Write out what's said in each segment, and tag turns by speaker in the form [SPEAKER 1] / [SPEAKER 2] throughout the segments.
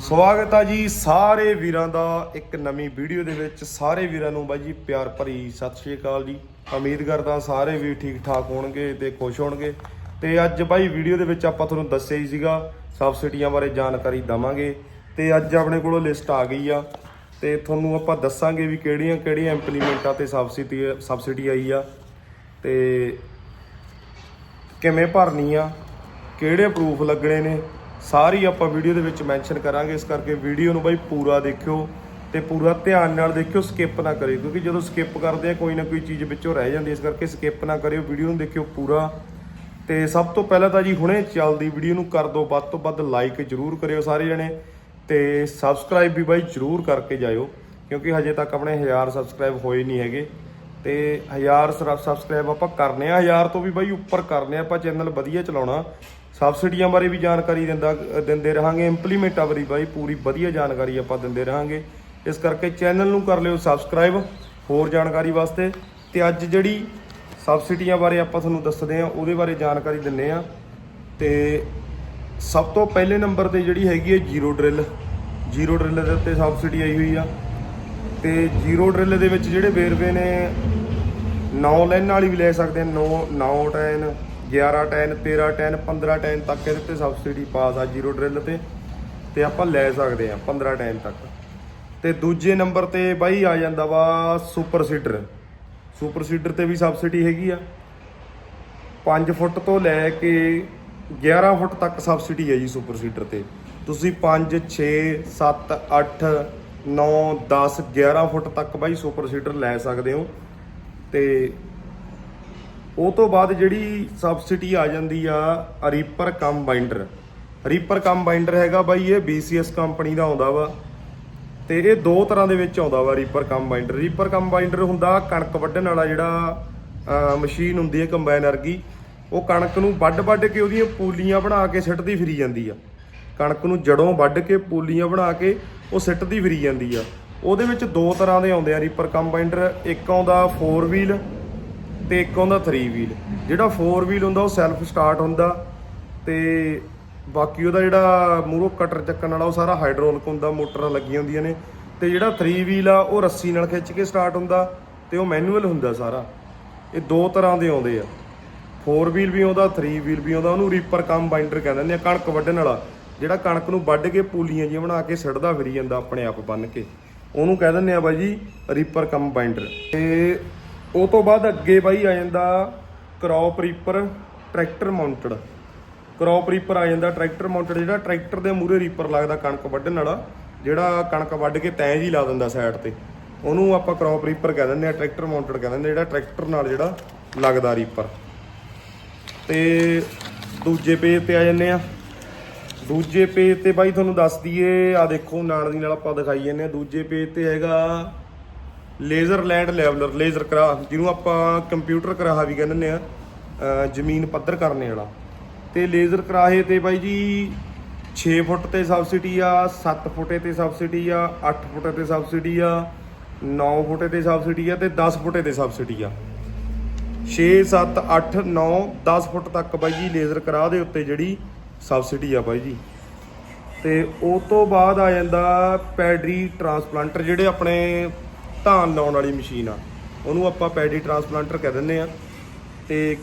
[SPEAKER 1] ਸਵਾਗਤ ਆ ਜੀ ਸਾਰੇ ਵੀਰਾਂ ਦਾ ਇੱਕ ਨਵੀਂ ਵੀਡੀਓ ਦੇ ਵਿੱਚ। ਸਾਰੇ ਵੀਰਾਂ ਨੂੰ ਬਾਈ ਜੀ ਪਿਆਰ ਭਰੀ ਸਤਿ ਸ਼੍ਰੀ ਅਕਾਲ ਜੀ। ਉਮੀਦ ਕਰਦਾ ਸਾਰੇ ਵੀ ਠੀਕ ਠਾਕ ਹੋਣਗੇ ਤੇ ਖੁਸ਼ ਹੋਣਗੇ। ਤੇ ਅੱਜ ਬਾਈ ਵੀਡੀਓ ਦੇ ਵਿੱਚ ਆਪਾਂ ਤੁਹਾਨੂੰ ਦੱਸਿਆ ਹੀ ਸੀਗਾ ਸਬਸਿਡੀਆਂ ਬਾਰੇ ਜਾਣਕਾਰੀ ਦਵਾਂਗੇ। ਤੇ ਅੱਜ ਆਪਣੇ ਕੋਲੋਂ ਲਿਸਟ ਆ ਗਈ ਆ। ਤੇ ਤੁਹਾਨੂੰ ਆਪਾਂ ਦੱਸਾਂਗੇ ਵੀ ਕਿਹੜੀਆਂ ਕਿਹੜੀਆਂ ਇੰਪਲੀਮੈਂਟਾਂ ਤੇ ਸਬਸਿਡੀ ਸਬਸਿਡੀ ਆਈ ਆ। ਤੇ ਕਿਵੇਂ ਭਰਨੀ ਆ, ਕਿਹੜੇ ਪ੍ਰੂਫ ਲੱਗਣੇ ਨੇ ਸਾਰੀ ਆਪਾਂ ਵੀਡੀਓ ਦੇ ਵਿੱਚ ਮੈਂਸ਼ਨ ਕਰਾਂਗੇ, ਇਸ ਕਰਕੇ ਵੀਡੀਓ ਨੂੰ ਬਾਈ ਪੂਰਾ ਦੇਖਿਓ ਤੇ ਪੂਰਾ ਧਿਆਨ ਨਾਲ ਦੇਖਿਓ ਸਕਿਪ ਨਾ ਕਰਿਓ, ਕਿਉਂਕਿ ਜਦੋਂ ਸਕਿਪ ਕਰਦੇ ਆ, ਕੋਈ ਨਾ ਕੋਈ ਚੀਜ਼ ਵਿੱਚੋਂ ਰਹਿ ਜਾਂਦੀ ਇਸ ਕਰਕੇ ਸਕਿਪ ਨਾ ਕਰਿਓ ਵੀਡੀਓ ਨੂੰ ਦੇਖਿਓ ਪੂਰਾ। ਤੇ ਸਭ ਤੋਂ ਪਹਿਲਾਂ ਤਾਂ ਜੀ ਹੁਣੇ ਚੱਲਦੀ ਵੀਡੀਓ ਨੂੰ ਕਰ ਦਿਓ ਵੱਧ ਤੋਂ ਵੱਧ ਲਾਈਕ ਜਰੂਰ ਕਰਿਓ ਸਾਰੇ ਜਣੇ, ਤੇ ਸਬਸਕ੍ਰਾਈਬ ਵੀ ਬਾਈ ਜਰੂਰ ਕਰਕੇ ਜਾਇਓ, ਕਿਉਂਕਿ ਹਜੇ ਤੱਕ ਆਪਣੇ 1000 ਸਬਸਕ੍ਰਾਈਬ ਹੋਏ ਨਹੀਂ ਹੈਗੇ। ਤੇ 1000 ਸਬਸਕ੍ਰਾਈਬ ਆਪਾਂ ਕਰਨੇ ਆ 1000 ਤੋਂ ਵੀ ਬਾਈ ਉੱਪਰ ਕਰਨੇ ਆ, ਆਪਾਂ ਚੈਨਲ ਵਧੀਆ ਚਲਾਉਣਾ। ਸਬਸਿਡੀਆਂ ਬਾਰੇ ਵੀ ਜਾਣਕਾਰੀ ਦਿੰਦਾ, ਦਿੰਦੇ ਰਹਾਂਗੇ ਇੰਪਲੀਮੈਂਟਾਂ ਬਾਰੇ ਬਾਈ, ਪੂਰੀ ਵਧੀਆ ਜਾਣਕਾਰੀ ਆਪਾਂ ਦਿੰਦੇ ਰਹਾਂਗੇ। ਇਸ ਕਰਕੇ ਚੈਨਲ ਨੂੰ ਕਰ ਲਿਓ ਸਬਸਕ੍ਰਾਈਬ ਹੋਰ ਜਾਣਕਾਰੀ ਵਾਸਤੇ। ਤੇ ਅੱਜ ਜਿਹੜੀ ਸਬਸਿਡੀਆਂ ਬਾਰੇ ਆਪਾਂ ਤੁਹਾਨੂੰ ਦੱਸਦੇ ਆ ਉਹਦੇ ਬਾਰੇ ਜਾਣਕਾਰੀ ਦਿੰਨੇ ਆ ਤੇ ਸਭ ਤੋਂ ਪਹਿਲੇ ਨੰਬਰ ਤੇ ਜਿਹੜੀ ਹੈਗੀ ਹੈ ਜ਼ੀਰੋ ਡਰਿਲ। ਜ਼ੀਰੋ ਡਰਿਲ ਦੇ ਉੱਤੇ ਸਬਸਿਡੀ ਆਈ ਹੋਈ ਆ। ਤੇ ਜ਼ੀਰੋ ਡਰਿਲ ਦੇ ਵਿੱਚ ਜਿਹੜੇ ਵੇਰਵੇ ਨੇ 9 ਲਾਈਨ ਵਾਲੀ ਵੀ ਲੈ ਸਕਦੇ ਆ 9 9 ਟੈਨ 11 ਟੈਨ 13 ਟੈਨ 15 ਟੈਨ ਤੱਕ ਇਹਦੇ ਤੇ ਸਬਸਿਡੀ ਪਾਸ ਆ ਜ਼ੀਰੋ ਡਰਿਲ ਤੇ। ਤੇ ਆਪਾਂ ਲੈ ਸਕਦੇ ਆ 15 ਟੈਨ ਤੱਕ। ਤੇ ਦੂਜੇ ਨੰਬਰ ਤੇ ਬਾਈ ਆ ਜਾਂਦਾ ਵਾ ਸੁਪਰ ਸੀਡਰ ਸੁਪਰ ਸੀਡਰ ਤੇ ਵੀ ਸਬਸਿਡੀ ਹੈਗੀ ਆ। 5 ਫੁੱਟ ਤੋਂ ਲੈ ਕੇ 11 ਫੁੱਟ ਤੱਕ ਸਬਸਿਡੀ ਹੈ ਜੀ ਸੁਪਰ ਸੀਡਰ ਤੇ। ਤੁਸੀਂ 5 6 7 8 9 10 11 ਫੁੱਟ ਤੱਕ ਬਾਈ ਸੁਪਰ ਸੀਡਰ ਲੈ ਸਕਦੇ ਹੋ। ਤੇ ਉਹ ਤੋਂ ਬਾਅਦ ਜਿਹੜੀ ਸਬਸਿਡੀ ਆ ਜਾਂਦੀ ਆ ਰੀਪਰ ਕੰਬਾਈਂਡਰ ਰੀਪਰ ਕੰਬਾਈਂਡਰ ਹੈਗਾ ਬਾਈ, ਇਹ BCS ਕੰਪਨੀ ਦਾ ਆਉਂਦਾ ਵਾ। ਤੇ ਇਹ ਦੋ ਤਰ੍ਹਾਂ ਦੇ ਵਿੱਚ ਆਉਂਦਾ ਵਾ ਰੀਪਰ ਕੰਬਾਈਂਡਰ ਰੀਪਰ ਕੰਬਾਈਂਡਰ ਹੁੰਦਾ ਕਣਕ ਵੱਢਣ ਵਾਲਾ ਜਿਹੜਾ ਮਸ਼ੀਨ ਹੁੰਦੀ ਹੈ ਕੰਬਾਈਨ ਵਰਗੀ। ਉਹ ਕਣਕ ਨੂੰ ਵੱਢ-ਵੱਢ ਕੇ ਉਹਦੀਆਂ ਪੂਲੀਆਂ ਬਣਾ ਕੇ ਸਿੱਟਦੀ ਫਿਰੀ ਜਾਂਦੀ ਆ। ਕਣਕ ਨੂੰ ਜੜੋਂ ਵੱਢ ਕੇ ਪੂਲੀਆਂ ਬਣਾ ਕੇ ਉਹ ਸਿੱਟਦੀ ਫਿਰੀ ਜਾਂਦੀ ਆ। ਉਹਦੇ ਵਿੱਚ ਦੋ ਤਰ੍ਹਾਂ ਦੇ ਆਉਂਦੇ ਆ ਰੀਪਰ ਕੰਬਾਈਂਡਰ ਇੱਕ ਆਉਂਦਾ 4 ਵੀਲ ਤੇ ਇੱਕ ਆਉਂਦਾ 3 ਵੀਲ ਜਿਹੜਾ 4 ਵੀਲ ਹੁੰਦਾ, ਉਹ ਸੈਲਫ ਸਟਾਰਟ ਹੁੰਦਾ ਤੇ ਬਾਕੀ ਉਹਦਾ ਜਿਹੜਾ ਮੂਰੋ ਕਟਰ ਚੱਕਣ ਵਾਲਾ, ਉਹ ਸਾਰਾ ਹਾਈਡਰੋਲਿਕ ਹੁੰਦਾ, ਮੋਟਰਾਂ ਲੱਗੀਆਂ ਹੁੰਦੀਆਂ ਨੇ। ਤੇ ਜਿਹੜਾ 3 ਵੀਲ ਆ, ਉਹ ਰੱਸੀ ਨਾਲ ਖਿੱਚ ਕੇ ਸਟਾਰਟ ਹੁੰਦਾ ਤੇ ਉਹ ਮੈਨੂਅਲ ਹੁੰਦਾ ਸਾਰਾ। ਇਹ ਦੋ ਤਰ੍ਹਾਂ ਦੇ ਆਉਂਦੇ ਆ। 4 ਵੀਲ ਵੀ ਆਉਂਦਾ 3 ਵੀਲ ਵੀ ਆਉਂਦਾ, ਉਹਨੂੰ ਰੀਪਰ ਕੰਮ ਬਾਈਂਡਰ ਕਹਿੰਦੇ ਨੇ ਕਣਕ ਵੱਢਣ ਵਾਲਾ। ਜਿਹੜਾ ਕਣਕ ਨੂੰ ਵੱਢ ਕੇ ਪੂਲੀਆਂ ਜਿਹੀਆਂ ਬਣਾ ਕੇ ਸਿੱਟਦਾ ਫਿਰੀ ਜਾਂਦਾ ਆਪਣੇ ਆਪ ਬੰਨ ਕੇ। ਉਹਨੂੰ ਕਹਿ ਦਿੰਦੇ ਆ ਬਾਈ ਜੀ ਰੀਪਰ ਕੰਮ ਬਾਈਂਡਰ ਤੇ ਉਹ ਤੋਂ ਬਾਅਦ ਅੱਗੇ ਬਾਈ ਆ ਜਾਂਦਾ crop reaper tractor mounted. Crop reaper ਆ ਜਾਂਦਾ ਟਰੈਕਟਰ ਮਾਊਂਟਡ ਜਿਹੜਾ, ਟਰੈਕਟਰ ਦੇ ਮੂਹਰੇ ਰੀਪਰ ਲੱਗਦਾ ਕਣਕ ਵੱਢਣ ਵਾਲਾ, ਜਿਹੜਾ ਕਣਕ ਵੱਢ ਕੇ ਤੈਂ ਜੀ ਲਾ ਦਿੰਦਾ ਸਾਈਡ ਤੇ। ਉਹਨੂੰ ਆਪਾਂ ਕ੍ਰੌਪ ਰੀਪਰ ਕਹਿ ਦਿੰਦੇ ਆ, ਟਰੈਕਟਰ ਮਾਊਂਟਡ ਕਹਿ ਦਿੰਦੇ ਜਿਹੜਾ ਟਰੈਕਟਰ ਨਾਲ ਜਿਹੜਾ ਲੱਗਦਾ ਰੀਪਰ ਤੇ ਦੂਜੇ ਪੇਜ ਤੇ ਆ ਜੰਨੇ ਆ। ਦੂਜੇ ਪੇਜ ਤੇ ਬਾਈ ਤੁਹਾਨੂੰ ਦੱਸ ਦਈਏ ਆ ਦੇਖੋ, ਨਾਲ ਦੀ ਨਾਲ ਆਪਾਂ ਦਿਖਾਈ ਜੰਨੇ ਆ। ਦੂਜੇ ਪੇਜ ਤੇ ਹੈਗਾ ਲੇਜ਼ਰ ਲੈਂਡ ਲੈਵਲਰ, ਲੇਜ਼ਰ ਕਰਾ, ਜਿਹਨੂੰ ਆਪਾਂ ਕੰਪਿਊਟਰ ਕਰਾਹਾ ਵੀ ਕਹਿੰਦੇ ਆ ਜ਼ਮੀਨ ਪੱਧਰ ਕਰਨੇ ਵਾਲਾ। ਤੇ ਲੇਜ਼ਰ ਕਰਾਹੇ ਤੇ ਬਾਈ ਜੀ 6 ਫੁੱਟ ਤੇ ਸਬਸਿਡੀ ਆ 7 ਫੁੱਟੇ ਤੇ ਸਬਸਿਡੀ ਆ 8 ਫੁੱਟ ਤੇ ਸਬਸਿਡੀ ਆ 9 ਫੁੱਟੇ ਤੇ ਸਬਸਿਡੀ ਆ ਤੇ 10 ਫੁੱਟੇ ਤੇ ਸਬਸਿਡੀ ਆ। 6 7 8 9 10 ਫੁੱਟ ਤੱਕ ਬਾਈ ਜੀ ਲੇਜ਼ਰ ਕਰਾ ਦੇ ਉੱਤੇ ਜਿਹੜੀ ਸਬਸਿਡੀ ਆ ਬਾਈ ਜੀ। ਤੇ ਉਹ ਤੋਂ ਬਾਅਦ ਆ ਜਾਂਦਾ ਪੈਡਰੀ ਟਰਾਂਸਪਲਾਂਟਰ ਜਿਹੜੇ ਆਪਣੇ ਧਾਨ ਲਾਉਣ ਵਾਲੀ ਮਸ਼ੀਨ ਆ। ਉਹਨੂੰ ਆਪਾਂ ਪੈਡੀ ਟਰਾਂਸਪਲਾਂਟਰ ਕਹਿ ਦਿੰਦੇ ਆ। ਤੇ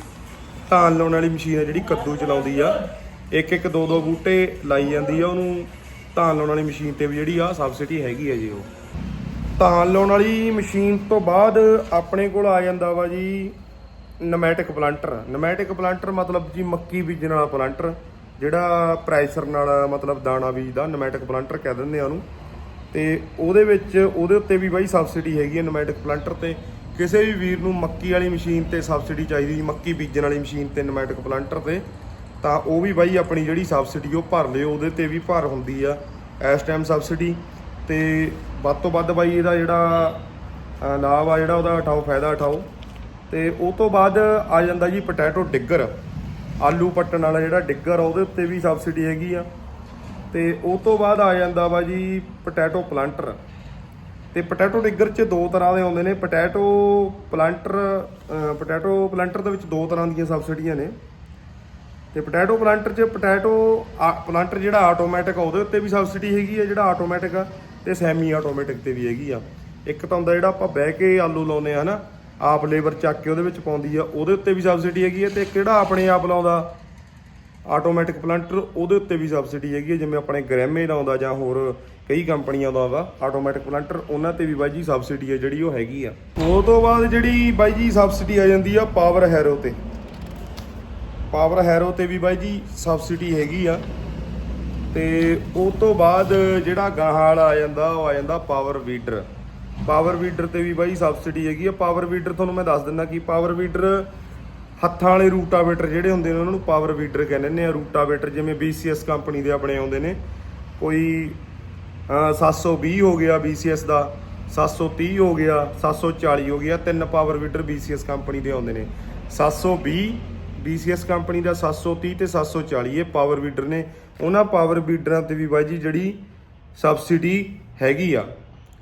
[SPEAKER 1] ਧਾਨ ਲਾਉਣ ਵਾਲੀ ਮਸ਼ੀਨ ਆ ਜਿਹੜੀ ਕੱਦੂ ਚਲਾਉਂਦੀ ਆ। ਇੱਕ ਇੱਕ ਦੋ ਦੋ ਬੂਟੇ ਲਾਈ ਜਾਂਦੀ ਆ ਉਹਨੂੰ। ਧਾਨ ਲਾਉਣ ਵਾਲੀ ਮਸ਼ੀਨ ਤੇ ਵੀ ਜਿਹੜੀ ਆ ਸਬਸਿਡੀ ਹੈਗੀ ਆ ਜੀ ਉਹ। ਧਾਨ ਲਾਉਣ ਵਾਲੀ ਮਸ਼ੀਨ ਤੋਂ ਬਾਅਦ ਆਪਣੇ ਕੋਲ ਆ ਜਾਂਦਾ ਵਾ ਜੀ ਨਮੈਟਿਕ ਪਲਾਂਟਰ। ਨਮੈਟਿਕ ਪਲਾਂਟਰ ਮਤਲਬ ਜੀ ਮੱਕੀ ਬੀਜਣ ਵਾਲਾ ਪਲਾਂਟਰ। ਜਿਹੜਾ ਪ੍ਰੈਸ਼ਰ ਨਾਲ ਮਤਲਬ ਦਾਣਾ ਬੀਜਦਾ, ਨਮੈਟਿਕ ਪਲਾਂਟਰ ਕਹਿ ਦਿੰਦੇ ਆ ਉਹਨੂੰ। ਤੇ ਉਹਦੇ ਵਿੱਚ, ਉਹਦੇ ਉੱਤੇ ਵੀ ਬਾਈ ਸਬਸਿਡੀ ਹੈਗੀ ਹੈ ਨਮੈਟਿਕ ਪਲਾਂਟਰ ਤੇ। ਕਿਸੇ ਵੀ ਵੀਰ ਨੂੰ ਮੱਕੀ ਵਾਲੀ ਮਸ਼ੀਨ ਤੇ ਸਬਸਿਡੀ ਚਾਹੀਦੀ ਜੀ ਮੱਕੀ ਬੀਜਣ ਵਾਲੀ ਮਸ਼ੀਨ ਤੇ ਨਮੈਟਿਕ ਪਲਾਂਟਰ ਤੇ, ਤਾਂ ਉਹ ਵੀ ਬਾਈ ਆਪਣੀ ਜਿਹੜੀ ਸਬਸਿਡੀ ਉਹ ਭਰ ਲਿਓ, ਉਹਦੇ ਤੇ ਵੀ ਭਰ ਹੁੰਦੀ ਆ ਇਸ ਟਾਈਮ ਸਬਸਿਡੀ ਤੇ ਵੱਧ ਤੋਂ ਵੱਧ ਬਾਈ ਇਹਦਾ ਜਿਹੜਾ ਲਾਭ ਆ ਜਿਹੜਾ ਉਹਦਾ ਉਠਾਓ, ਫਾਇਦਾ ਉਠਾਓ। ਤੇ ਉਹ ਤੋਂ ਬਾਅਦ ਆ ਜਾਂਦਾ ਜੀ ਪੋਟੈਟੋ ਡਿੱਗਰ। ਆਲੂ ਪੱਟਣ ਵਾਲਾ ਜਿਹੜਾ ਡਿੱਗਰ ਆ, ਉਹਦੇ ਉੱਤੇ ਵੀ ਸਬਸਿਡੀ ਹੈਗੀ ਆ। ਤੇ ਉਹ ਤੋਂ ਬਾਅਦ ਆ ਜਾਂਦਾ ਵਾ ਜੀ ਪੋਟੈਟੋ ਪਲਾਂਟਰ ਤੇ ਪੋਟੈਟੋ ਡਿੱਗਰ ਚ ਦੋ ਤਰ੍ਹਾਂ ਦੇ ਆਉਂਦੇ ਨੇ। ਪੋਟੈਟੋ ਪਲਾਂਟਰ ਪੋਟੈਟੋ ਪਲਾਂਟਰ ਦੇ ਵਿੱਚ ਦੋ ਤਰ੍ਹਾਂ ਦੀਆਂ ਸਬਸਿਡੀਆਂ ਨੇ। ਤੇ ਪੋਟੈਟੋ ਪਲਾਂਟਰ 'ਚ ਪੋਟੈਟੋ ਪਲਾਂਟਰ ਜਿਹੜਾ ਆਟੋਮੈਟਿਕ ਆ, ਉਹਦੇ ਉੱਤੇ ਵੀ ਸਬਸਿਡੀ ਹੈਗੀ ਆ, ਜਿਹੜਾ ਆਟੋਮੈਟਿਕ ਆ, ਤੇ ਸੈਮੀ ਆਟੋਮੈਟਿਕ ਤੇ ਵੀ ਹੈਗੀ ਆ। ਇੱਕ ਤਾਂ ਹੁੰਦਾ ਜਿਹੜਾ ਆਪਾਂ ਬਹਿ ਕੇ ਆਲੂ ਲਾਉਨੇ ਆ ਹਨਾ, ਆਪ ਲੇਬਰ ਚੱਕ ਕੇ ਉਹਦੇ ਵਿੱਚ ਪਾਉਂਦੀ ਆ, ਉਹਦੇ ਉੱਤੇ ਵੀ ਸਬਸਿਡੀ ਹੈਗੀ ਆ, ਤੇ ਇੱਕ ਜਿਹੜਾ ਆਪਣੇ ਆਪ ਲਾਉਂਦਾ? ਆਟੋਮੈਟਿਕ ਪਲੰਟਰ ਉਹਦੇ ਉੱਤੇ ਵੀ ਸਬਸਿਡੀ ਹੈਗੀ ਹੈ, ਜਿਵੇਂ ਆਪਣੇ ਗ੍ਰੈਮੇ ਦਾ ਆਉਂਦਾ ਜਾਂ ਹੋਰ ਕਈ ਕੰਪਨੀਆਂ ਦਾ ਆਉਂਦਾ, ਆਟੋਮੈਟਿਕ ਪਲੰਟਰ ਉਹਨਾਂ ਤੇ ਵੀ ਬਾਈ ਜੀ ਸਬਸਿਡੀ ਹੈ ਜਿਹੜੀ ਉਹ ਹੈਗੀ ਆ। ਉਹ ਤੋਂ ਬਾਅਦ ਜਿਹੜੀ ਬਾਈ ਜੀ ਸਬਸਿਡੀ ਆ ਜਾਂਦੀ ਆ ਪਾਵਰ ਹੈਰੋ ਤੇ। ਪਾਵਰ ਹੈਰੋ ਤੇ ਵੀ ਬਾਈ ਜੀ ਸਬਸਿਡੀ ਹੈਗੀ ਆ। ਤੇ ਉਹ ਤੋਂ ਬਾਅਦ ਜਿਹੜਾ ਗਾਹਾਂ ਵਾਲਾ ਆ ਜਾਂਦਾ, ਉਹ ਆ ਜਾਂਦਾ ਪਾਵਰ ਵੀਡਰ। ਪਾਵਰ ਵੀਡਰ ਤੇ ਵੀ ਬਾਈ ਸਬਸਿਡੀ ਹੈਗੀ ਆ। ਪਾਵਰ ਵੀਡਰ ਤੁਹਾਨੂੰ ਮੈਂ ਦੱਸ ਦਿੰਦਾ ਕਿ ਪਾਵਰ ਵੀਡਰ ਹੱਥਾਂ ਵਾਲੇ ਰੂਟਾਵੇਟਰ ਜਿਹੜੇ ਹੁੰਦੇ ਨੇ, ਉਹਨਾਂ ਨੂੰ ਪਾਵਰ ਵੀਡਰ ਕਹਿੰਦੇ ਨੇ ਰੂਟਾਵੇਟਰ ਜਿਵੇਂ BCS ਕੰਪਨੀ ਦੇ ਆਪਣੇ ਆਉਂਦੇ ਨੇ। ਕੋਈ, ਅਹ 720 ਹੋ ਗਿਆ BCS ਦਾ 730 ਹੋ ਗਿਆ 740 ਹੋ ਗਿਆ, ਤਿੰਨ ਪਾਵਰ ਵੀਡਰ BCS ਕੰਪਨੀ ਦੇ ਆਉਂਦੇ ਨੇ। 720 BCS ਕੰਪਨੀ ਦਾ 730 ਤੇ 740 ਇਹ ਪਾਵਰ ਵੀਡਰ ਨੇ। ਉਹਨਾਂ ਪਾਵਰ ਵੀਡਰਾਂ ਤੇ ਵੀ ਬਾਈ ਜੀ ਜਿਹੜੀ ਸਬਸਿਡੀ ਹੈਗੀ ਆ।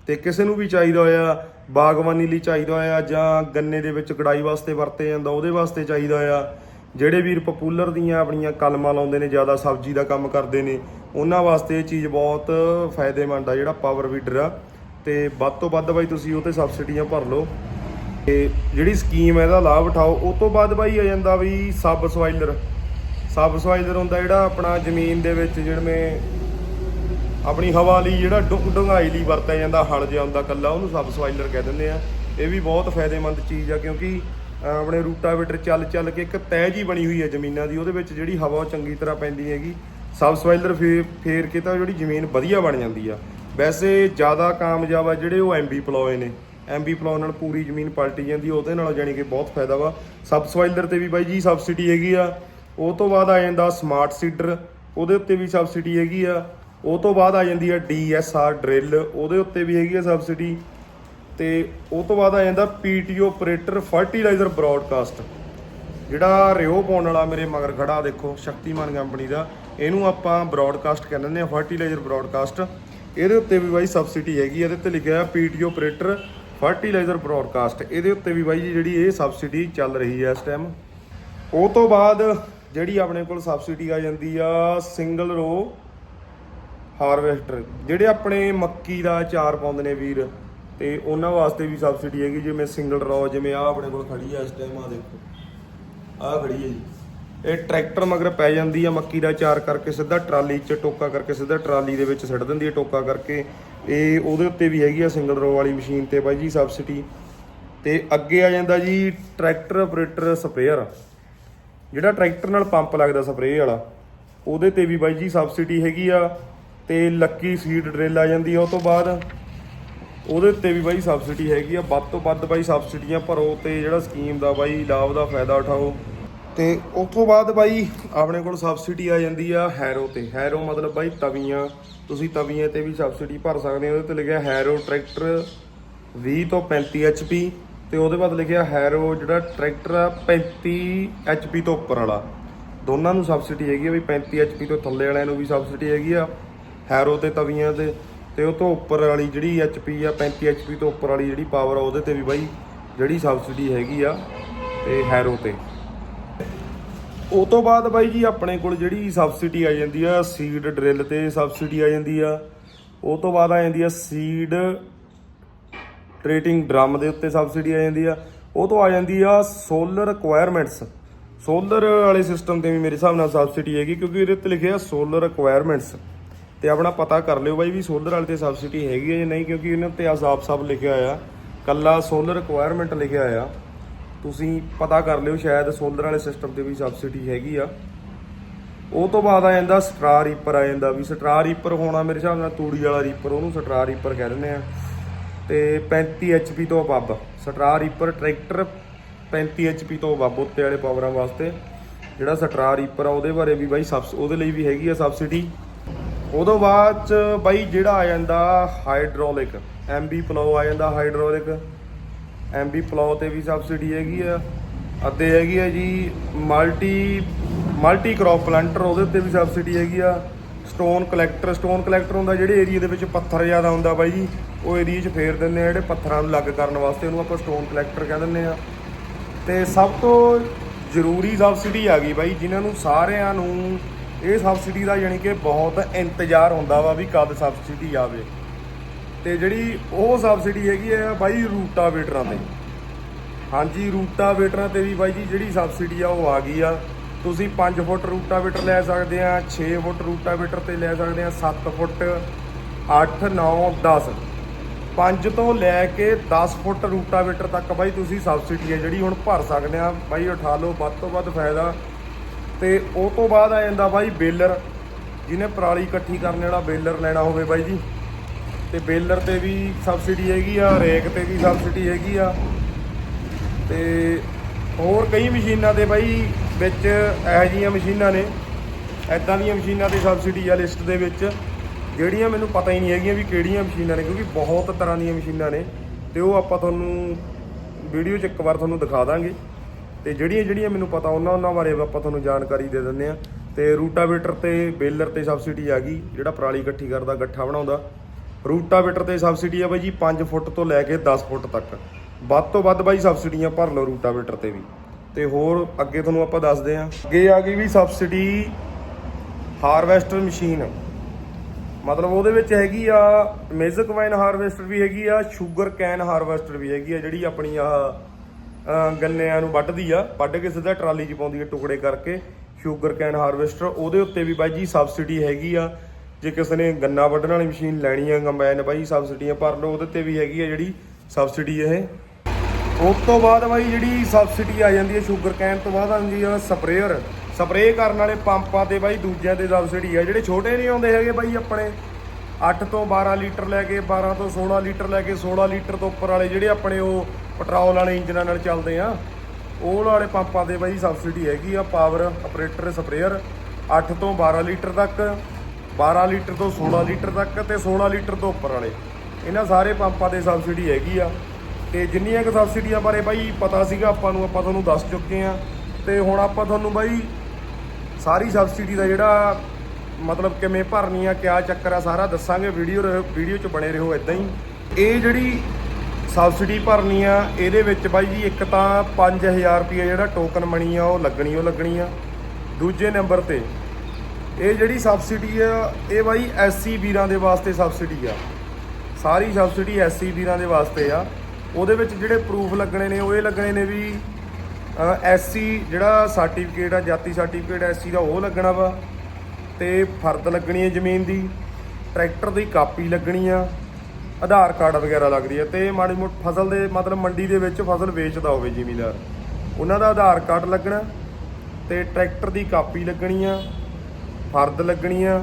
[SPEAKER 1] ਤੇ ਕਿਸੇ ਨੂੰ ਵੀ ਚਾਹੀਦਾ ਹੋਇਆ ਬਾਗਬਾਨੀ ਲਈ ਚਾਹੀਦਾ ਹੋਇਆ ਜਾਂ ਗੰਨੇ ਦੇ ਵਿੱਚ ਕੜਾਈ ਵਾਸਤੇ ਵਰਤੇ ਜਾਂਦਾ, ਉਹਦੇ ਵਾਸਤੇ ਚਾਹੀਦਾ ਹੋਇਆ। ਜਿਹੜੇ ਵੀਰ ਪਪੂਲਰ ਦੀਆਂ ਆਪਣੀਆਂ ਕਲਮਾਂ ਲਾਉਂਦੇ ਨੇ, ਜ਼ਿਆਦਾ ਸਬਜ਼ੀ ਦਾ ਕੰਮ ਕਰਦੇ ਨੇ, ਉਹਨਾਂ ਵਾਸਤੇ ਇਹ ਚੀਜ਼ ਬਹੁਤ ਫਾਇਦੇਮੰਦ ਆ, ਜਿਹੜਾ ਪਾਵਰ ਵੀਡਰ ਆ। ਤੇ ਵੱਧ ਤੋਂ ਵੱਧ ਬਾਈ ਤੁਸੀਂ ਉਹ ਤੇ ਸਬਸਿਡੀਆਂ ਭਰ ਲਓ। ਤੇ ਜਿਹੜੀ ਸਕੀਮ ਹੈ ਇਹਦਾ ਲਾਭ ਉਠਾਓ। ਉਹ ਤੋਂ ਬਾਅਦ ਬਾਈ ਆ ਜਾਂਦਾ ਵੀ ਸਬ ਸਵਾਈਲਰ ਸਬ ਸਵਾਈਲਰ ਹੁੰਦਾ ਜਿਹੜਾ ਆਪਣਾ ਜ਼ਮੀਨ ਦੇ ਵਿੱਚ, ਜਿਵੇਂ ਆਪਣੀ ਹਵਾ ਲਈ ਜਿਹੜਾ ਡੁ- ਡੁੰਘਾਈ ਲਈ ਵਰਤਿਆ ਜਾਂਦਾ ਹਲ ਜਿਹਾ ਹੁੰਦਾ ਕੱਲਾ ਉਹਨੂੰ ਸਬ ਸਵਾਈਲਰ ਕਹਿ ਦਿੰਦੇ ਆ। ਇਹ ਵੀ ਬਹੁਤ ਫਾਇਦੇਮੰਦ ਚੀਜ਼ ਆ ਕਿਉਂਕਿ ਅਹ, ਆਪਣੇ ਰੂਟਾਵੇਟਰ ਚੱਲ ਚੱਲ ਕੇ ਇੱਕ ਤੈਅ ਜੀ ਬਣੀ ਹੋਈ ਹੈ ਜ਼ਮੀਨਾਂ ਦੀ ਉਹਦੇ ਵਿੱਚ ਜਿਹੜੀ ਹਵਾ ਉਹ ਚੰਗੀ ਤਰ੍ਹਾਂ ਪੈਂਦੀ ਹੈਗੀ। ਸਬ ਸਵਾਈਲਰ ਫੇ ਫੇਰ ਕੇ ਤਾਂ ਜਿਹੜੀ ਜ਼ਮੀਨ ਵਧੀਆ ਬਣ ਜਾਂਦੀ ਆ। ਵੈਸੇ ਜ਼ਿਆਦਾ ਕਾਮਯਾਬ ਆ ਜਿਹੜੇ ਉਹ ਐਮਬੀ ਪਲੋਏ ਨੇ। ਐਮਬੀ ਪਲੋ ਨਾਲ ਪੂਰੀ ਜ਼ਮੀਨ ਪਲਟੀ ਜਾਂਦੀ ਉਹਦੇ ਨਾਲ ਜਾਣੀ ਕਿ ਬਹੁਤ ਫਾਇਦਾ ਵਾ। ਸਬ ਸਵਾਈਲਰ ਤੇ ਵੀ ਬਾਈ ਜੀ ਸਬਸਿਡੀ ਹੈਗੀ ਆ। ਉਹ ਤੋਂ ਬਾਅਦ ਆ ਜਾਂਦਾ ਸਮਾਰਟ ਸੀਡਰ ਉਹਦੇ ਉੱਤੇ ਵੀ ਸਬਸਿਡੀ ਹੈਗੀ ਆ। ਉਹ ਤੋਂ ਬਾਅਦ ਆ ਜਾਂਦੀ ਹੈ ਡੀਐਸਆਰ ਡਰਿਲ, ਉਹਦੇ ਉੱਤੇ ਵੀ ਹੈਗੀ ਹੈ ਸਬਸਿਡੀ। ਤੇ ਉਹ ਤੋਂ ਬਾਅਦ ਆ ਜਾਂਦਾ ਪੀਟੀਓ ਆਪਰੇਟਰ ਫਰਟੀਲਾਈਜ਼ਰ ਬ੍ਰੌਡਕਾਸਟ। ਜਿਹੜਾ ਰਿਓ ਪਾਉਣ ਵਾਲਾ ਮੇਰੇ ਮਗਰ ਖੜਾ ਦੇਖੋ, ਸ਼ਕਤੀਮਾਨ ਕੰਪਨੀ ਦਾ। ਇਹਨੂੰ ਆਪਾਂ ਬ੍ਰੌਡਕਾਸਟ ਕਹਿੰਦੇ ਨੇ ਫਰਟੀਲਾਈਜ਼ਰ ਬ੍ਰੌਡਕਾਸਟ। ਇਹਦੇ ਉੱਤੇ ਵੀ ਬਾਈ ਸਬਸਿਡੀ ਹੈਗੀ, ਇਹਦੇ ਤੇ ਲਿਖਿਆ ਹੈ ਪੀਟੀਓ ਆਪਰੇਟਰ ਫਰਟੀਲਾਈਜ਼ਰ ਬ੍ਰੌਡਕਾਸਟ। ਇਹਦੇ ਉੱਤੇ ਵੀ ਬਾਈ ਜੀ ਜਿਹੜੀ ਇਹ ਸਬਸਿਡੀ ਚੱਲ ਰਹੀ ਹੈ ਇਸ ਟਾਈਮ ਉਹ ਤੋਂ ਬਾਅਦ ਜਿਹੜੀ ਆਪਣੇ ਕੋਲ ਸਬਸਿਡੀ ਆ ਜਾਂਦੀ ਆ, ਸਿੰਗਲ ਰੋ ਹਾਰਵੈਸਟਰ, ਜਿਹੜੇ ਆਪਣੇ ਮੱਕੀ ਦਾ ਚਾਰ ਪਾਉਂਦੇ ਨੇ ਵੀਰ, ਤੇ ਉਹਨਾਂ ਵਾਸਤੇ ਵੀ ਸਬਸਿਡੀ ਹੈਗੀ, ਜਿਵੇਂ ਸਿੰਗਲ ਰੋ ਜਿਵੇਂ ਆ ਆਪਣੇ ਕੋਲ ਖੜੀ ਆ ਇਸ ਟਾਈਮ ਆ ਦੇਖੋ। ਆ ਖੜੀ ਹੈ ਜੀ। ਇਹ ਟਰੈਕਟਰ ਮਗਰ ਪੈ ਜਾਂਦੀ ਆ ਮੱਕੀ ਦਾ ਚਾਰ ਕਰਕੇ, ਸਿੱਧਾ ਟਰਾਲੀ 'ਚ ਟੋਕਾ ਕਰਕੇ, ਸਿੱਧਾ ਟਰਾਲੀ ਦੇ ਵਿੱਚ ਸਿੱਟ ਦਿੰਦੀ ਹੈ ਟੋਕਾ ਕਰਕੇ। ਇਹ ਉਹਦੇ ਉੱਤੇ ਵੀ ਹੈਗੀ ਆ ਸਿੰਗਲ ਰੋ ਵਾਲੀ ਮਸ਼ੀਨ ਤੇ ਬਾਈ ਜੀ ਸਬਸਿਡੀ ਤੇ ਅੱਗੇ ਆ ਜਾਂਦਾ ਜੀ ਟਰੈਕਟਰ ਆਪਰੇਟਰ ਸਪਰੇਅਰ ਜਿਹੜਾ ਟਰੈਕਟਰ ਨਾਲ ਪੰਪ ਲੱਗਦਾ ਸਪਰੇਅ ਵਾਲਾ, ਉਹਦੇ ਤੇ ਵੀ ਬਾਈ ਜੀ ਸਬਸਿਡੀ ਹੈਗੀ ਆ। ਤੇ ਲੱਕੀ ਸੀਡ ਡਰਿਲ ਆ ਜਾਂਦੀ ਆ ਉਹ ਤੋਂ ਬਾਅਦ। ਉਹਦੇ ਉੱਤੇ ਵੀ ਬਾਈ ਸਬਸਿਡੀ ਹੈਗੀ ਆ, ਵੱਧ ਤੋਂ ਵੱਧ ਬਾਈ ਸਬਸਿਡੀਆਂ ਭਰੋ ਤੇ ਜਿਹੜਾ ਸਕੀਮ ਦਾ ਬਾਈ ਲਾਭ ਦਾ ਫਾਇਦਾ ਉਠਾਓ। ਤੇ ਉਸ ਤੋਂ ਬਾਅਦ ਬਾਈ ਆਪਣੇ ਕੋਲ ਸਬਸਿਡੀ ਆ ਜਾਂਦੀ ਆ ਹੈਰੋ ਤੇ। ਹੈਰੋ ਮਤਲਬ ਬਾਈ ਤਵੀਆਂ। ਤੁਸੀਂ ਤਵੀਆਂ ਤੇ ਵੀ ਸਬਸਿਡੀ ਭਰ ਸਕਦੇ ਹੋ। ਉਹਦੇ ਤੇ ਲਿਖਿਆ ਹੈਰੋ ਟਰੈਕਟਰ 20 ਤੋਂ 35 HP ਤੇ ਉਹਦੇ ਬਾਅਦ ਲਿਖਿਆ ਹੈਰੋ ਜਿਹੜਾ ਟਰੈਕਟਰ ਆ 35 HP ਤੋਂ ਉੱਪਰ ਵਾਲਾ। ਦੋਨਾਂ ਨੂੰ ਸਬਸਿਡੀ ਹੈਗੀ ਆ ਵੀ 35 HP ਤੋਂ ਥੱਲੇ ਵਾਲਿਆਂ ਨੂੰ ਵੀ ਸਬਸਿਡੀ ਹੈਗੀ ਆ। ਹੈਰੋ ਤੇ ਤਵੀਆਂ ਤੇ ਤੇ ਉਹ ਤੋਂ ਉੱਪਰ ਵਾਲੀ ਜਿਹੜੀ HP ਆ 35 HP ਤੋਂ ਉੱਪਰ ਵਾਲੀ ਜਿਹੜੀ ਪਾਵਰ ਆ, ਉਹਦੇ ਤੇ ਵੀ ਬਾਈ ਜਿਹੜੀ ਸਬਸਿਡੀ ਹੈਗੀ ਆ, ਤੇ ਹੈਰੋ ਤੇ। ਉਹ ਤੋਂ ਬਾਅਦ ਬਾਈ ਜੀ ਆਪਣੇ ਕੋਲ ਜਿਹੜੀ ਸਬਸਿਡੀ ਆ ਜਾਂਦੀ ਆ ਸੀਡ ਡਰਿਲ ਤੇ ਸਬਸਿਡੀ ਆ ਜਾਂਦੀ ਆ। ਉਹ ਤੋਂ ਬਾਅਦ ਆ ਜਾਂਦੀ ਆ ਸੀਡ ਟ੍ਰੇਟਿੰਗ ਡਰਮ ਦੇ ਉੱਤੇ ਸਬਸਿਡੀ ਆ ਜਾਂਦੀ ਆ। ਉਹ ਤੋਂ ਆ ਜਾਂਦੀ ਆ ਸੋਲਰ ਰਿਕੁਆਇਰਮੈਂਟਸ ਸੋਲਰ ਵਾਲੇ ਸਿਸਟਮ ਤੇ ਵੀ ਮੇਰੇ ਹਿਸਾਬ ਨਾਲ ਸਬਸਿਡੀ ਹੈਗੀ, ਕਿਉਂਕਿ ਇਹਦੇ ਉੱਤੇ ਲਿਖਿਆ ਸੋਲਰ ਰਿਕੁਆਇਰਮੈਂਟਸ ਤੇ ਆਪਣਾ ਪਤਾ ਕਰ ਲਿਓ ਬਾਈ ਵੀ ਸੋਲਰ ਵਾਲੇ ਤੇ ਸਬਸਿਡੀ ਹੈਗੀ ਹੈ ਜਾਂ ਨਹੀਂ, ਕਿਉਂਕਿ ਇਹਨਾਂ ਤੇ ਆ ਸਾਫ-ਸਾਫ ਲਿਖਿਆ ਹੋਇਆ। ਕੱਲਾ ਸੋਲਰ ਰਿਕੁਆਇਰਮੈਂਟ ਲਿਖਿਆ ਹੋਇਆ। ਤੁਸੀਂ ਪਤਾ ਕਰ ਲਿਓ ਸ਼ਾਇਦ ਸੋਲਰ ਵਾਲੇ ਸਿਸਟਮ ਤੇ ਵੀ ਸਬਸਿਡੀ ਹੈਗੀ ਆ। ਉਹ ਤੋਂ ਬਾਅਦ ਆ ਜਾਂਦਾ ਸਟਰਾ ਰੀਪਰ ਆ ਜਾਂਦਾ ਵੀ ਸਟਰਾ ਰੀਪਰ ਹੋਣਾ ਮੇਰੇ ਹਿਸਾਬ ਨਾਲ ਤੂੜੀ ਵਾਲਾ ਰੀਪਰ ਉਹਨੂੰ ਸਟਰਾ ਰੀਪਰ ਕਹਿ ਦਿੰਦੇ ਆ। ਤੇ 35 HP ਤੋਂ ਬੱਬ ਸਟਰਾ ਰੀਪਰ ਟਰੈਕਟਰ 35 HP ਤੋਂ ਅਬਵ ਉੱਤੇ ਵਾਲੇ ਪਾਵਰਾਂ ਵਾਸਤੇ। ਜਿਹੜਾ ਸਟਰਾ ਰੀਪਰ ਆ ਉਹਦੇ ਬਾਰੇ ਵੀ ਬਾਈ ਸਬਸ ਉਹਦੇ ਲਈ ਵੀ ਹੈਗੀ ਆ ਸਬਸਿਡੀ ਉਦੋਂ ਬਾਅਦ ਚ ਬਾਈ ਜਿਹੜਾ ਆ ਜਾਂਦਾ ਹਾਈਡ੍ਰੋਲਿਕ ਐਮਬੀ ਪਲੋ ਆ ਜਾਂਦਾ ਹਾਈਡ੍ਰੋਲਿਕ ਐਮਬੀ ਪਲੋ ਤੇ ਵੀ ਸਬਸਿਡੀ ਹੈਗੀ ਆ ਅੱਦੇ ਹੈਗੀ ਆ ਜੀ ਮਲਟੀ ਮਲਟੀ ਕ੍ਰੌਪ ਪਲਾਂਟਰ ਉਹਦੇ ਉੱਤੇ ਵੀ ਸਬਸਿਡੀ ਹੈਗੀ ਆ। ਸਟੋਨ ਕਲੈਕਟਰ ਸਟੋਨ ਕਲੈਕਟਰ ਹੁੰਦਾ ਜਿਹੜੇ ਏਰੀਆ ਦੇ ਵਿੱਚ ਪੱਥਰ ਜ਼ਿਆਦਾ ਹੁੰਦਾ ਬਾਈ ਜੀ, ਉਹ ਏਰੀਆ 'ਚ ਫੇਰ ਦਿੰਦੇ ਆ ਜਿਹੜੇ ਪੱਥਰਾਂ ਨੂੰ ਲੱਗ ਕਰਨ ਵਾਸਤੇ, ਉਹਨੂੰ ਆਪਾਂ ਸਟੋਨ ਕਲੈਕਟਰ ਕਹਿ ਦਿੰਦੇ ਆ। ਤੇ ਸਭ ਤੋਂ ਜ਼ਰੂਰੀ ਸਬਸਿਡੀ ਆ ਗਈ ਬਾਈ, ਜਿਨ੍ਹਾਂ ਨੂੰ ਸਾਰਿਆਂ ਨੂੰ ਇਹ ਸਬਸਿਡੀ ਦਾ ਯਾਨੀ ਕਿ ਬਹੁਤ ਇੰਤਜ਼ਾਰ ਹੁੰਦਾ ਵਾ ਵੀ ਕਦ ਸਬਸਿਡੀ ਆਵੇ। ਤੇ ਜਿਹੜੀ ਉਹ ਸਬਸਿਡੀ ਹੈਗੀ ਆ ਬਾਈ ਰੂਟਾਵੇਟਰਾਂ ਤੇ। ਹਾਂਜੀ, ਰੂਟਾਵੇਟਰਾਂ ਤੇ ਵੀ ਬਾਈ ਜੀ ਜਿਹੜੀ ਸਬਸਿਡੀ ਆ ਉਹ ਆ ਗਈ ਆ। ਤੁਸੀਂ 5 ਫੁੱਟ ਰੂਟਾਵੇਟਰ ਲੈ ਸਕਦੇ ਆ 6 ਫੁੱਟ ਰੂਟਾਵੇਟਰ ਤੇ ਲੈ ਸਕਦੇ ਆ 7 ਫੁੱਟ 8 9 10 5 ਤੋਂ ਲੈ ਕੇ 10 ਫੁੱਟ ਰੂਟਾਵੇਟਰ ਤੱਕ ਬਾਈ ਤੁਸੀਂ ਸਬਸਿਡੀ ਹੈ ਜਿਹੜੀ ਹੁਣ ਭਰ ਸਕਦੇ ਆ। ਬਾਈ ਉਠਾ ਲਓ, ਵੱਧ ਤੋਂ ਵੱਧ ਫਾਇਦਾ ਤੇ ਉਹ ਤੋਂ ਬਾਅਦ ਆ ਜਾਂਦਾ ਬਾਈ ਬੇਲਰ, ਜਿਹਨੇ ਪਰਾਲੀ ਇਕੱਠੀ ਕਰਨ ਵਾਲਾ ਬੇਲਰ ਲੈਣਾ ਹੋਵੇ ਬਾਈ ਜੀ। ਤੇ ਬੇਲਰ ਤੇ ਵੀ ਸਬਸਿਡੀ ਹੈਗੀ ਆ, ਰੇਕ ਤੇ ਵੀ ਸਬਸਿਡੀ ਹੈਗੀ ਆ। ਤੇ ਹੋਰ ਕਈ ਮਸ਼ੀਨਾਂ ਦੇ ਬਾਈ ਵਿੱਚ ਇਹੋ ਜਿਹੀਆਂ ਮਸ਼ੀਨਾਂ ਨੇ ਐਦਾਂ ਦੀਆਂ ਮਸ਼ੀਨਾਂ ਤੇ ਸਬਸਿਡੀ ਆ ਲਿਸਟ ਦੇ ਵਿੱਚ, ਜਿਹੜੀਆਂ ਮੈਨੂੰ ਪਤਾ ਹੀ ਨਹੀਂ ਹੈਗੀਆਂ ਵੀ ਕਿਹੜੀਆਂ ਮਸ਼ੀਨਾਂ ਨੇ, ਕਿਉਂਕਿ ਬਹੁਤ ਤਰ੍ਹਾਂ ਦੀਆਂ ਮਸ਼ੀਨਾਂ ਨੇ। ਤੇ ਉਹ ਆਪਾਂ ਤੁਹਾਨੂੰ ਵੀਡੀਓ 'ਚ ਇੱਕ ਵਾਰ ਤੁਹਾਨੂੰ ਦਿਖਾ ਦਾਂਗੇ। ਤੇ ਜਿਹੜੀਆਂ ਜਿਹੜੀਆਂ ਮੈਨੂੰ ਪਤਾ ਉਹਨਾਂ ਉਹਨਾਂ ਬਾਰੇ ਆਪਾਂ ਤੁਹਾਨੂੰ ਜਾਣਕਾਰੀ ਦੇ ਦਿੰਦੇ ਆ ਤੇ ਰੂਟਾਵੇਟਰ ਤੇ ਬੇਲਰ ਤੇ ਸਬਸਿਡੀ ਆ ਗਈ, ਜਿਹੜਾ ਪਰਾਲੀ ਇਕੱਠੀ ਕਰਦਾ ਗੱਠਾ ਬਣਾਉਂਦਾ। ਰੂਟਾਵੇਟਰ ਤੇ ਸਬਸਿਡੀ ਆ ਬਾਈ ਜੀ 5 ਫੁੱਟ ਤੋਂ ਲੈ ਕੇ 10 ਫੁੱਟ ਤੱਕ। ਵੱਧ ਤੋਂ ਵੱਧ ਬਾਈ ਸਬਸਿਡੀਆਂ ਭਰ ਲਓ ਰੂਟਾਵੇਟਰ ਤੇ ਵੀ। ਤੇ ਹੋਰ ਅੱਗੇ ਤੁਹਾਨੂੰ ਆਪਾਂ ਦੱਸਦੇ ਆਂ ਅੱਗੇ ਆ ਗਈ ਵੀ ਸਬਸਿਡੀ ਹਾਰਵੈਸਟਰ ਮਸ਼ੀਨ। ਮਤਲਬ ਉਹਦੇ ਵਿੱਚ ਹੈਗੀ ਆ ਮੇਜ਼ਕ ਵਾਈਨ ਹਾਰਵੈਸਟਰ ਵੀ ਹੈਗੀ ਆ, ਸ਼ੂਗਰ ਕੈਨ ਹਾਰਵੈਸਟਰ ਵੀ ਹੈਗੀ ਆ, ਜਿਹੜੀ ਆਪਣੀ ਆ ਗੰਨਿਆਂ ਨੂੰ ਵੱਢਦੀ ਆ, ਵੱਢ ਕੇ ਸਿੱਧਾ ਟਰਾਲੀ 'ਚ ਪਾਉਂਦੀ ਆ ਟੁਕੜੇ ਕਰਕੇ ਸ਼ੂਗਰ ਕੈਨ ਹਾਰਵੈਸਟਰ ਉਹਦੇ ਉੱਤੇ ਵੀ ਬਾਈ ਜੀ ਸਬਸਿਡੀ ਹੈਗੀ ਆ। ਜੇ ਕਿਸੇ ਨੇ ਗੰਨਾ ਵੱਢਣ ਵਾਲੀ ਮਸ਼ੀਨ ਲੈਣੀ ਆ ਕੰਬਾਈਨ ਬਾਈ ਸਬਸਿਡੀਆਂ ਭਰ ਲਓ, ਉਹਦੇ ਤੇ ਵੀ ਹੈਗੀ ਆ ਜਿਹੜੀ ਸਬਸਿਡੀ ਇਹ। ਉਸ ਤੋਂ ਬਾਅਦ ਬਾਈ ਜਿਹੜੀ ਸਬਸਿਡੀ ਆ ਜਾਂਦੀ ਹੈ ਸ਼ੂਗਰ ਕੈਨ ਤੋਂ ਬਾਅਦ ਆਉਂਦੀ ਆ ਸਪਰੇਅਰ ਸਪਰੇਅ ਕਰਨ ਵਾਲੇ ਪੰਪਾਂ ਤੇ ਬਾਈ ਦੂਜਿਆਂ ਤੇ ਸਬਸਿਡੀ ਆ। ਜਿਹੜੇ ਛੋਟੇ ਨਹੀਂ ਆਉਂਦੇ ਹੈਗੇ ਬਾਈ ਆਪਣੇ 8 ਤੋਂ 12 ਲੀਟਰ ਲੈ ਕੇ 12 ਤੋਂ 16 ਲੀਟਰ ਲੈ ਕੇ 16 ਲੀਟਰ ਤੋਂ ਉੱਪਰ ਵਾਲੇ ਜਿਹੜੇ ਆਪਣੇ ਉਹ ਪੈਟਰੋਲ ਵਾਲੇ ਇੰਜਨਾਂ ਨਾਲ ਚੱਲਦੇ ਆ। ਉਹ ਵਾਲੇ ਪੰਪਾਂ ਤੇ ਬਾਈ ਸਬਸਿਡੀ ਹੈਗੀ ਆ ਪਾਵਰ ਆਪਰੇਟਰ ਸਪਰੇਅਰ 8 ਤੋਂ 12 ਲੀਟਰ ਤੱਕ 12 ਲੀਟਰ ਤੋਂ 16 ਲੀਟਰ ਤੱਕ ਤੇ 16 ਲੀਟਰ ਤੋਂ ਉੱਪਰ ਵਾਲੇ। ਇਹਨਾਂ ਸਾਰੇ ਪੰਪਾਂ ਤੇ ਸਬਸਿਡੀ ਹੈਗੀ ਆ। ਤੇ ਜਿੰਨੀਆਂ ਕੁ ਸਬਸਿਡੀਆਂ ਬਾਰੇ ਬਾਈ ਪਤਾ ਸੀਗਾ, ਆਪਾਂ ਨੂੰ, ਆਪਾਂ ਤੁਹਾਨੂੰ ਦੱਸ ਚੁੱਕੇ ਆ। ਤੇ ਹੁਣ ਆਪਾਂ ਤੁਹਾਨੂੰ ਬਾਈ ਸਾਰੀ ਸਬਸਿਡੀ ਦਾ ਜਿਹੜਾ ਮਤਲਬ ਕਿਵੇਂ ਭਰਨੀ ਆ, ਕਿਆ ਚੱਕਰ ਆ, ਸਾਰਾ ਦੱਸਾਂਗੇ। ਵੀਡੀਓ ਵੀਡੀਓ 'ਚ ਬਣੇ ਰਹੋ ਇਦਾਂ ਹੀ। ਇਹ ਜਿਹੜੀ ਸਬਸਿਡੀ ਭਰਨੀ ਆ, ਇਹਦੇ ਵਿੱਚ ਬਾਈ ਜੀ ਇੱਕ ਤਾਂ 5000 ਰੁਪਏ ਜਿਹੜਾ ਟੋਕਨ ਮਣੀ ਆ, ਉਹ ਲੱਗਣੀ ਉਹ ਲੱਗਣੀ ਆ। ਦੂਜੇ ਨੰਬਰ ਤੇ, ਇਹ ਜਿਹੜੀ ਸਬਸਿਡੀ ਆ, ਇਹ ਬਾਈ ਐਸਸੀ ਵੀਰਾਂ ਦੇ ਵਾਸਤੇ ਸਬਸਿਡੀ ਆ। ਸਾਰੀ ਸਬਸਿਡੀ ਐਸਸੀ ਵੀਰਾਂ ਦੇ ਵਾਸਤੇ ਆ। ਉਹਦੇ ਵਿੱਚ ਜਿਹੜੇ ਪ੍ਰੂਫ ਲੱਗਣੇ ਨੇ, ਉਹ ਇਹ ਲੱਗਣੇ ਨੇ ਵੀ ਐਸਸੀ ਜਿਹੜਾ ਸਰਟੀਫਿਕੇਟ ਆ, ਜਾਤੀ ਸਰਟੀਫਿਕੇਟ ਐਸਸੀ ਦਾ, ਉਹ ਲੱਗਣਾ ਵਾ। ਤੇ ਫਰਦ ਲੱਗਣੀ ਹੈ ਜ਼ਮੀਨ ਦੀ। ਟਰੈਕਟਰ ਦੀ ਕਾਪੀ ਲੱਗਣੀ ਆ। ਆਧਾਰ ਕਾਰਡ ਵਗੈਰਾ ਲੱਗਦੀ ਹੈ ਤੇ ਮਾੜੀ ਮੋਟੀ ਫਸਲ ਦੇ, ਮਤਲਬ ਮੰਡੀ ਦੇ ਵਿੱਚ ਫਸਲ ਵੇਚਦਾ ਹੋਵੇ ਜ਼ਿਮੀਂਦਾਰ। ਉਹਨਾਂ ਦਾ ਆਧਾਰ ਕਾਰਡ ਲੱਗਣਾ, ਤੇ ਟਰੈਕਟਰ ਦੀ ਕਾਪੀ ਲੱਗਣੀ ਆ, ਫਰਦ ਲੱਗਣੀ ਆ,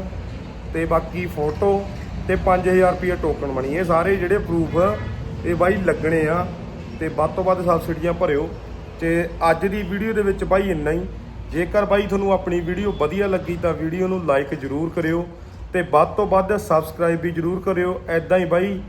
[SPEAKER 1] ਤੇ ਬਾਕੀ ਫੋਟੋ ਤੇ 5000 ਰੁਪਏ ਟੋਕਨ ਬਣੀ ਇਹ ਸਾਰੇ ਜਿਹੜੇ ਪ੍ਰੂਫ ਇਹ ਬਾਈ ਲੱਗਣੇ ਆ, ਤੇ ਵੱਧ ਤੋਂ ਵੱਧ ਸਬਸਿਡੀਆਂ ਭਰਿਓ। ਤੇ ਅੱਜ ਦੀ ਵੀਡੀਓ ਦੇ ਵਿੱਚ ਬਾਈ ਇੰਨਾ ਹੀ। ਜੇਕਰ ਬਾਈ ਤੁਹਾਨੂੰ ਆਪਣੀ ਵੀਡੀਓ ਵਧੀਆ ਲੱਗੀ ਤਾਂ ਵੀਡੀਓ ਨੂੰ ਲਾਈਕ ਜ਼ਰੂਰ ਕਰਿਓ। ਤੇ ਵੱਧ ਤੋਂ ਵੱਧ ਸਬਸਕ੍ਰਾਈਬ ਵੀ ਜ਼ਰੂਰ ਕਰਿਓ। ਐਦਾਂ ਹੀ ਬਾਈ,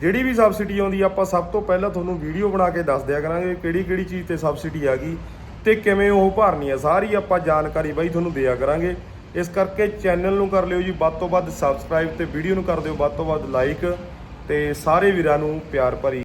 [SPEAKER 1] ਜਿਹੜੀ ਵੀ ਸਬਸਿਡੀ ਆਉਂਦੀ, ਆਪਾਂ ਸਭ ਤੋਂ ਪਹਿਲਾਂ ਤੁਹਾਨੂੰ ਵੀਡੀਓ ਬਣਾ ਕੇ ਦੱਸ ਦਿਆ ਕਰਾਂਗੇ ਕਿਹੜੀ ਕਿਹੜੀ ਚੀਜ਼ ਤੇ ਸਬਸਿਡੀ ਆ ਗਈ ਤੇ ਕਿਵੇਂ ਉਹ ਭਰਨੀ ਆ। ਸਾਰੀ ਆਪਾਂ ਜਾਣਕਾਰੀ ਬਾਈ ਤੁਹਾਨੂੰ ਦਿਆ ਕਰਾਂਗੇ। ਇਸ ਕਰਕੇ ਚੈਨਲ ਨੂੰ ਕਰ ਲਿਓ ਜੀ, ਵੱਧ ਤੋਂ ਵੱਧ ਸਬਸਕ੍ਰਾਈਬ ਤੇ ਵੀਡੀਓ ਨੂੰ ਕਰ ਦਿਓ। ਵੱਧ ਤੋਂ ਵੱਧ ਲਾਈਕ ਤੇ ਸਾਰੇ ਵੀਰਾਂ ਨੂੰ ਪਿਆਰ ਭਰੀ